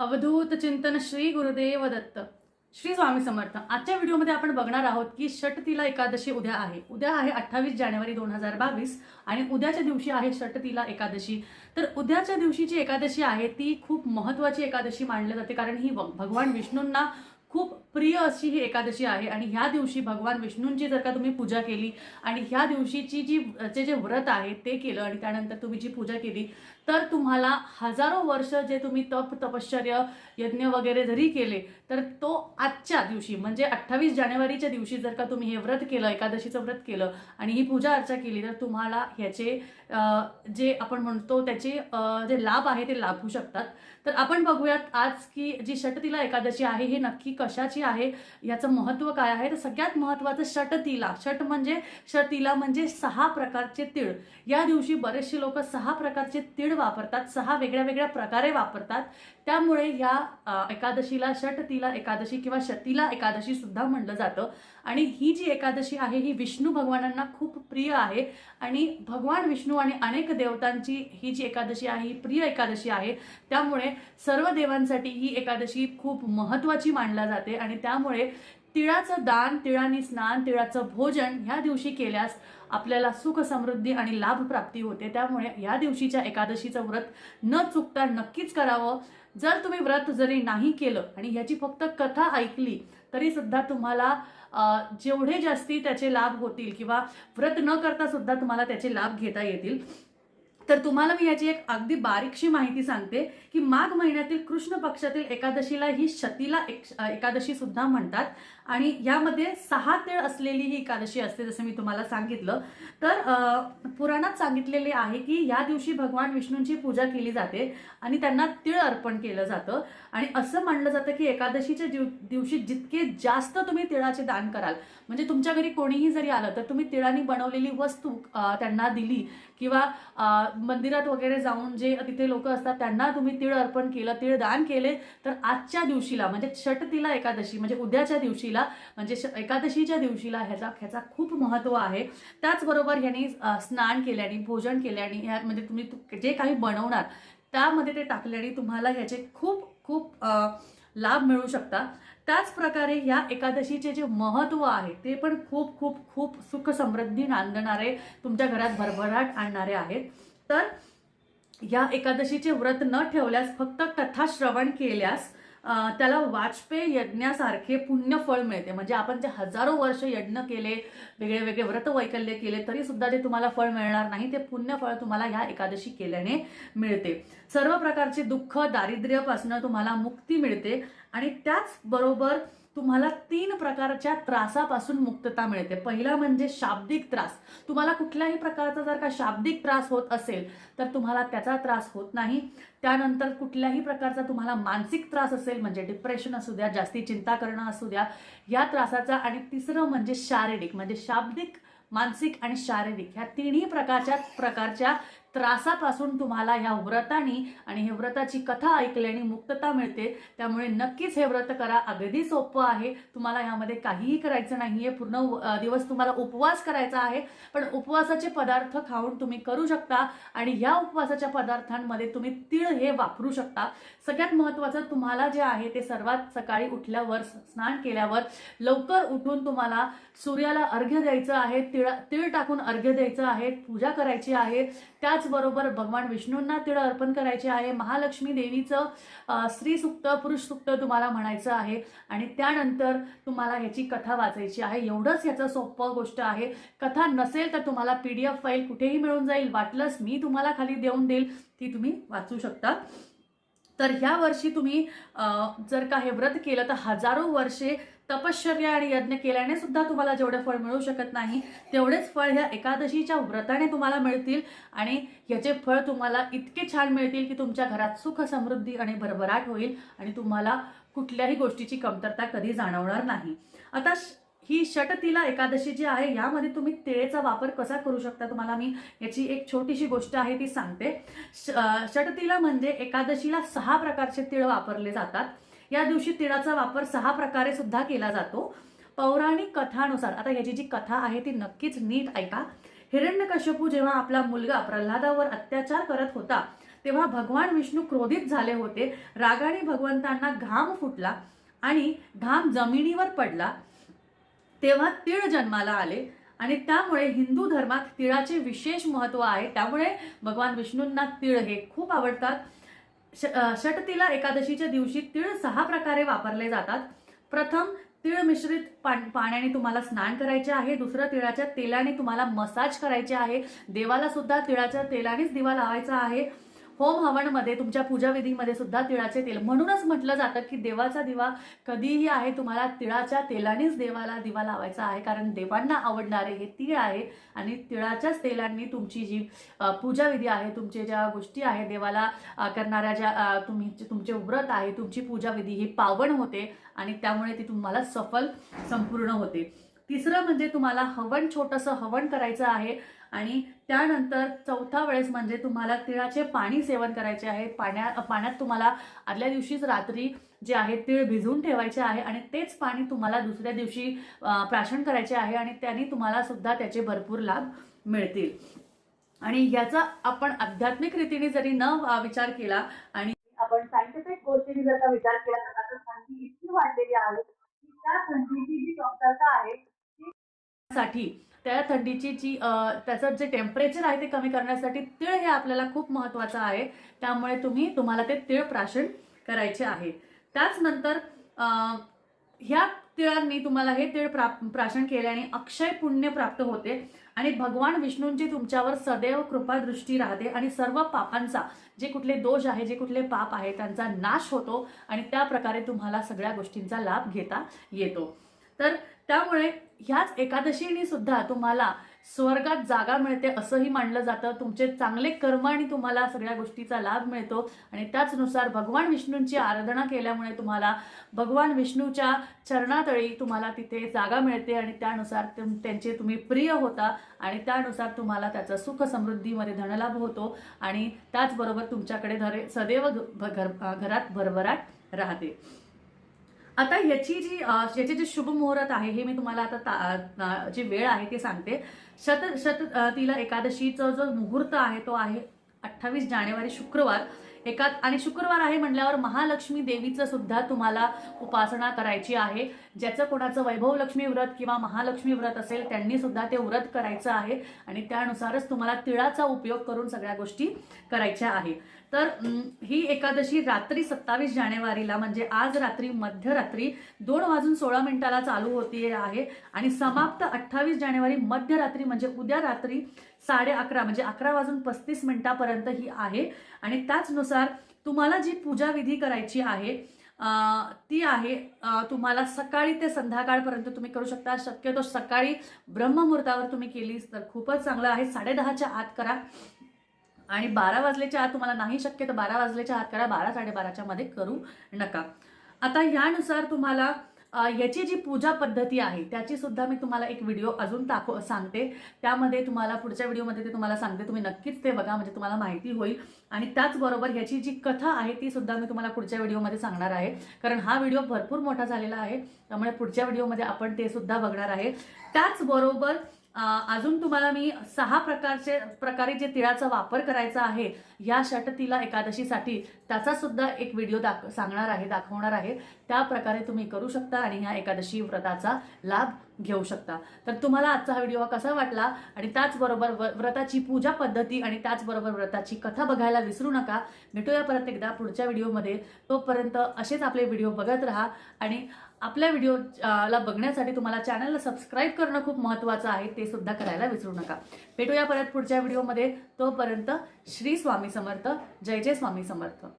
अवधूत चिंतन श्री गुरुदेव दत्त. श्री स्वामी समर्थ. आजच्या व्हिडिओमध्ये आपण बघणार आहोत की षटतीला एकादशी उद्या आहे. उद्या आहे अठ्ठावीस जानेवारी दोन हजार बावीस आणि उद्याच्या दिवशी आहे षटतीला एकादशी. तर उद्याच्या दिवशी जी एकादशी आहे ती खूप महत्वाची एकादशी मानली जाते कारण ही भगवान विष्णूंना खूप प्रिय अशी ही एकादशी आहे आणि ह्या दिवशी भगवान विष्णूंची जर का तुम्ही पूजा केली आणि ह्या दिवशीची जी चे जे व्रत आहे ते केलं आणि त्यानंतर तुम्ही जी पूजा केली तर तुम्हाला हजारो वर्ष जे तुम्ही तप तपश्चर्य यज्ञ वगैरे जरी केले तर तो आजच्या दिवशी म्हणजे अठ्ठावीस जानेवारीच्या दिवशी जर का तुम्ही हे व्रत केलं एकादशीचं व्रत केलं आणि ही पूजा अर्चा केली तर तुम्हाला ह्याचे जे आपण म्हणतो त्याचे जे लाभ आहे ते लाभू शकतात. तर आपण बघूयात आज की जी षटतीला एकादशी आहे हे नक्की कशाची आहे याचं महत्त्व काय आहे? तर सगळ्यात महत्वाचं षटतिला षट म्हणजे षटिला म्हणजे सहा प्रकारचे तीळ. या दिवशी बरेचसे लोक सहा प्रकारचे तीळ वापरतात सहा वेगळ्या वेगळ्या प्रकारे वापरतात. त्यामुळे ह्या एकादशीला एकादशीला षटतीला एकादशी किंवा शतीला एकादशी सुद्धा म्हणलं जातं. आणि ही जी एकादशी आहे ही विष्णू भगवानांना खूप प्रिय आहे. आणि भगवान विष्णू आणि अनेक देवतांची ही जी एकादशी आहे ही प्रिय एकादशी आहे. त्यामुळे सर्व देवांसाठी ही एकादशी खूप महत्वाची मानला जाते. आणि त्यामुळे तिळाचं दान तिळानी स्नान तिळाचं भोजन ह्या दिवशी केल्यास आपल्याला सुख समृद्धी आणि लाभ प्राप्ती होते. त्यामुळे या दिवशीच्या एकादशीचं व्रत न चुकता नक्कीच करावं. जर तुम्ही व्रत जरी नाही केलं आणि ह्याची फक्त कथा ऐकली तरी सुद्धा तुम्हाला जेवढे जास्ती त्याचे लाभ होतील किंवा व्रत न करता सुद्धा तुम्हाला त्याचे लाभ घेता येतील. तर तुम्हाला मी याची एक अगदी बारीकशी माहिती सांगते की माघ महिन्यातील कृष्ण पक्षातील एकादशीला ही शतीला एक एकादशी सुद्धा म्हणतात. आणि यामध्ये सहा तीळ असलेली ही एकादशी असते जसं मी तुम्हाला सांगितलं. तर पुराणात सांगितलेले आहे की या दिवशी भगवान विष्णूंची पूजा केली जाते आणि त्यांना तीळ अर्पण केलं जातं. आणि असं मानलं जातं की एकादशीच्या दिव दिवशी जितके जास्त तुम्ही तिळाचे दान कराल म्हणजे तुमच्या घरी कोणीही जरी आलं तर तुम्ही तिळाने बनवलेली वस्तू त्यांना दिली किंवा मंदिरात वगैरे जाऊन जे तिथे लोक असतात त्यांना तुम्ही तिळ अर्पण केलं तिळ दान केले तर आजच्या दिवशीला म्हणजे षटतीला एकादशी म्हणजे उद्याच्या दिवशीला म्हणजे श- एकादशीच्या दिवशीला ह्याचा ह्याचा खूप महत्त्व आहे. त्याचबरोबर ह्यांनी स्नान केल्याने भोजन केल्याने ह्या म्हणजे तुम्ही जे काही बनवणार त्यामध्ये ते टाकल्याने तुम्हाला ह्याचे खूप खूप लाभ मिळू शकता त्याचप्रकारे ह्या एकादशीचे जे महत्त्व आहे ते पण खूप खूप खूप सुख समृद्धी नांदणारे तुमच्या घरात भरभराट आणणारे आहेत. तर या एकादशीचे व्रत न ठेवल्यास फक्त कथा श्रवण केल्यास त्याला वाजपेय यज्ञासारखे पुण्यफळ मिळते. म्हणजे आपण जे हजारो वर्ष यज्ञ केले वेगळे वेगळे व्रत वैकल्य केले तरी सुद्धा ते तुम्हाला फळ मिळणार नाही ते पुण्यफळ तुम्हाला ह्या एकादशी केल्याने मिळते. सर्व प्रकारचे दुःख दारिद्र्यापासून तुम्हाला मुक्ती मिळते. आणि त्याचबरोबर तुम्हाला तीन प्रकारच्या त्रासापासून मुक्तता मिळते. पहिला म्हणजे शाब्दिक त्रास. तुम्हाला कुठल्याही प्रकारचा जर का शाब्दिक त्रास होत असेल तर तुम्हाला त्याचा त्रास होत नाही. त्यानंतर कुठल्याही प्रकारचा तुम्हाला मानसिक त्रास असेल म्हणजे डिप्रेशन असू द्या जास्ती चिंता करणं असू द्या या त्रासाचा आणि तिसरं म्हणजे शारीरिक म्हणजे शाब्दिक मानसिक आणि शारीरिक ह्या तिन्ही प्रकारच्या प्रकारच्या त्रासापासून तुम्हाला ह्या व्रतानी आणि हे व्रताची कथा ऐकल्याने मुक्तता मिळते त्यामुळे नक्कीच हे व्रत करा. अगदी सोपं आहे. तुम्हाला ह्यामध्ये काहीही करायचं नाही आहे पूर्ण दिवस तुम्हाला उपवास करायचा आहे. पण उपवासाचे पदार्थ खाऊन तुम्ही करू शकता आणि ह्या उपवासाच्या पदार्थांमध्ये तुम्ही तीळ हे वापरू शकता. सगळ्यात महत्त्वाचं तुम्हाला जे आहे ते सर्वात सकाळी उठल्यावर स्नान केल्यावर लवकर उठून तुम्हाला सूर्याला अर्घ्य द्यायचं आहे. तिळ तीळ टाकून अर्घ्य द्यायचं आहे. पूजा करायची आहे. त्याचबरोबर भगवान विष्णूंना तिळ अर्पण करायचे आहे. महालक्ष्मी देवीचं स्त्री सुक्त पुरुष सुक्त तुम्हाला म्हणायचं आहे. आणि त्यानंतर तुम्हाला ह्याची कथा वाचायची आहे. एवढंच ह्याचं सोपं गोष्ट आहे. कथा नसेल तर तुम्हाला पी डी एफ फाईल कुठेही मिळून जाईल. वाटलंच मी तुम्हाला खाली देऊन देईल. ती तुम्ही वाचू शकता. तर ह्या वर्षी तुम्ही जर का हे व्रत केलं तर हजारो वर्षे तपश्चर्या आणि यज्ञ केल्याने सुद्धा तुम्हाला जेवढे फळ मिळू शकत नाही तेवढेच फळ ह्या एकादशीच्या व्रताने तुम्हाला मिळतील. आणि ह्याचे फळ तुम्हाला इतके छान मिळतील की तुमच्या घरात सुख समृद्धी आणि भरभराट होईल आणि तुम्हाला कुठल्याही गोष्टीची कमतरता कधी जाणवणार नाही. आता श- ही षटतिला एकादशी जी आहे यामध्ये तुम्ही तिळेचा वापर कसा करू शकता तुम्हाला मी याची एक छोटीशी गोष्ट आहे ती सांगते. श- म्हणजे एकादशीला सहा प्रकारचे तिळ वापरले जातात. या दिवशी तिळाचा वापर सहा प्रकारे सुद्धा केला जातो. पौराणिक कथानुसार आता याची जी कथा आहे ती नक्कीच नीट ऐका. हिरण्यकश्यपू जेव्हा आपला मुलगा प्रल्हादावर अत्याचार करत होता तेव्हा भगवान विष्णू क्रोधित झाले होते. रागाने भगवंतांना घाम फुटला आणि घाम जमिनीवर पडला. तेव्हा तीळ जन्माला आले आणि त्यामुळे हिंदू धर्मात तिळाचे विशेष महत्त्व आहे. त्यामुळे भगवान विष्णूंना तिळ हे खूप आवडतात. श षटतिला एकादशीच्या दिवशी तीळ सहा प्रकारे वापरले जातात. प्रथम तीळ मिश्रित पाण्याने तुम्हाला स्नान करायचे आहे. दुसरं तिळाच्या तेलाने तुम्हाला मसाज करायचे आहे. देवाला सुद्धा तिळाच्या तेलानेच दिवा लावायचा आहे. होम हवनमध्ये तुमच्या पूजाविधीमध्ये सुद्धा तिळाचे तेल. म्हणूनच म्हटलं जातं की देवाचा दिवा कधीही आहे तुम्हाला तिळाच्या तेलानेच देवाला दिवा लावायचा आहे. कारण देवांना आवडणारे हे तीळ आहे आणि तिळाच्याच तेलांनी तुमची जी पूजाविधी आहे तुमचे ज्या गोष्टी आहे देवाला करणाऱ्या ज्या तुम्ही तुमचे व्रत आहे तुमची पूजाविधी ही पावन होते आणि त्यामुळे ती तुम्हाला सफल संपूर्ण होते. तिसरं म्हणजे तुम्हाला हवन छोटंसं हवन करायचं आहे आणि त्यानंतर चौथा वेळेस म्हणजे तुम्हाला तिळाचे पाणी सेवन करायचे आहे. पाण्या पाण्यात तुम्हाला आदल्या दिवशीच रात्री जे आहे तीळ भिजवून ठेवायचे आहे आणि तेच पाणी तुम्हाला दुसऱ्या दिवशी प्राशन करायचे आहे आणि त्यांनी तुम्हाला सुद्धा त्याचे भरपूर लाभ मिळतील. आणि याचा आपण आध्यात्मिक रीतीने जरी न विचार केला आणि आपण सायंटिफिक गोष्टीने जर का विचार केला तर आता थंडी इतकी वाढलेली आहे की त्या थंडीची जी कमतरता आहे साठी त्या थंडीची जी त्याचं जे टेम्परेचर आहे ते कमी करण्यासाठी तीळ हे आपल्याला खूप महत्वाचं आहे. त्यामुळे तुम्ही तुम्हाला ते तीळ प्राशन करायचे आहे. त्याचनंतर ह्या तिळांनी तुम्हाला हे तीळ प्रा प्राशन केल्याने अक्षय पुण्य प्राप्त होते आणि भगवान विष्णूंची तुमच्यावर सदैव कृपादृष्टी राहते आणि सर्व पापांचा जे कुठले दोष आहे जे कुठले पाप आहे त्यांचा नाश होतो आणि त्या प्रकारे तुम्हाला सगळ्या गोष्टींचा लाभ घेता येतो. तर त्यामुळे ह्याच एकादशीने सुद्धा तुम्हाला स्वर्गात जागा मिळते असंही मानलं जातं. तुमचे चांगले कर्म आणि तुम्हाला सगळ्या गोष्टीचा लाभ मिळतो. आणि त्याचनुसार भगवान विष्णूंची आराधना केल्यामुळे तुम्हाला भगवान विष्णूच्या चरणातळी तुम्हाला तिथे जागा मिळते आणि त्यानुसार त्यांचे तुम्ही प्रिय होता आणि त्यानुसार तुम्हाला त्याचा सुख समृद्धीमध्ये धनलाभ होतो. आणि त्याचबरोबर तुमच्याकडे धरे सदैव घर- घरात भरभराट राहते. आता याची जी याचे जे शुभ मुहूर्त आहे हे मी तुम्हाला आता ता- जी वेळ आहे ते सांगते. शत शत तिला एकादशीचा जो मुहूर्त आहे तो आहे अठ्ठावीस जानेवारी शुक्रवार. एका आणि शुक्रवार आहे म्हटल्यावर महालक्ष्मी देवीचं सुद्धा तुम्हाला उपासना करायची आहे. ज्याचं कोणाचं वैभव लक्ष्मी व्रत किंवा महालक्ष्मी व्रत असेल त्यांनी सुद्धा ते व्रत करायचं आहे. आणि त्यानुसारच तुम्हाला तिळाचा उपयोग करून सगळ्या गोष्टी करायच्या आहे. तर ही एकादशी रात्री सत्तावीस जानेवारीला म्हणजे आज रात्री मध्यरात्री दोन वाजून सोळा मिनिटाला चालू होती आहे. आणि समाप्त अठ्ठावीस जानेवारी मध्यरात्री म्हणजे उद्या रात्री साडे अकरा म्हणजे अकरा वाजून पस्तीस मिनिटापर्यंत ही आहे. आणि त्याचनुसार तुम्हाला जी पूजा विधी करायची आहे ती आहे तुम्हाला सकाळी ते संध्याकाळपर्यंत तुम्ही करू शकता. शक्यतो सकाळी ब्रह्ममुहूर्तावर तुम्ही केलीस तर खूपच चांगलं आहे. साडेदहाच्या आत करा. आणि बारा वाजल्याच्या आत तुम्हाला नाही शक्य तर बारा वाजल्याच्या आत करा बारा साडेबाराच्या मध्ये करू नका. आता ह्यानुसार तुम्हाला याची जी पूजा पद्धती आहे त्याची सुद्धा मी तुम्हाला एक व्हिडिओ अजून दाखव सांगते. त्यामध्ये तुम्हाला पुढच्या व्हिडिओमध्ये ते तुम्हाला सांगते. तुम्ही नक्कीच ते बघा म्हणजे तुम्हाला माहिती होईल. आणि त्याचबरोबर ह्याची जी कथा आहे ती सुद्धा मी तुम्हाला पुढच्या व्हिडिओमध्ये सांगणार आहे. कारण हा व्हिडिओ भरपूर मोठा झालेला आहे. त्यामुळे पुढच्या व्हिडिओमध्ये आपण ते सुद्धा बघणार आहे. त्याचबरोबर अजून तुम्हाला मी सहा प्रकारचे प्रकारे जे तिळाचा वापर करायचा आहे या षटतिला एकादशीसाठी त्याचा सुद्धा एक व्हिडिओ दाख सांगणार आहे दाखवणार आहे. त्या प्रकारे तुम्ही करू शकता आणि ह्या एकादशी व्रताचा लाभ घेऊ शकता. तर तुम्हाला आजचा हा व्हिडिओ कसा वाटला? आणि त्याचबरोबर व- व्रताची पूजा पद्धती आणि त्याचबरोबर व्रताची कथा बघायला विसरू नका. भेटूया परत एकदा पुढच्या व्हिडिओमध्ये. तोपर्यंत असेच आपले व्हिडिओ बघत राहा. आणि आपल्या व्हिडिओ ला बघण्यासाठी तुम्हाला चॅनलला सबस्क्राईब करणं खूप महत्त्वाचं आहे. ते सुद्धा करायला विसरू नका. भेटूया परत पुढच्या व्हिडिओमध्ये. तोपर्यंत श्री स्वामी समर्थ. जय जय स्वामी समर्थ.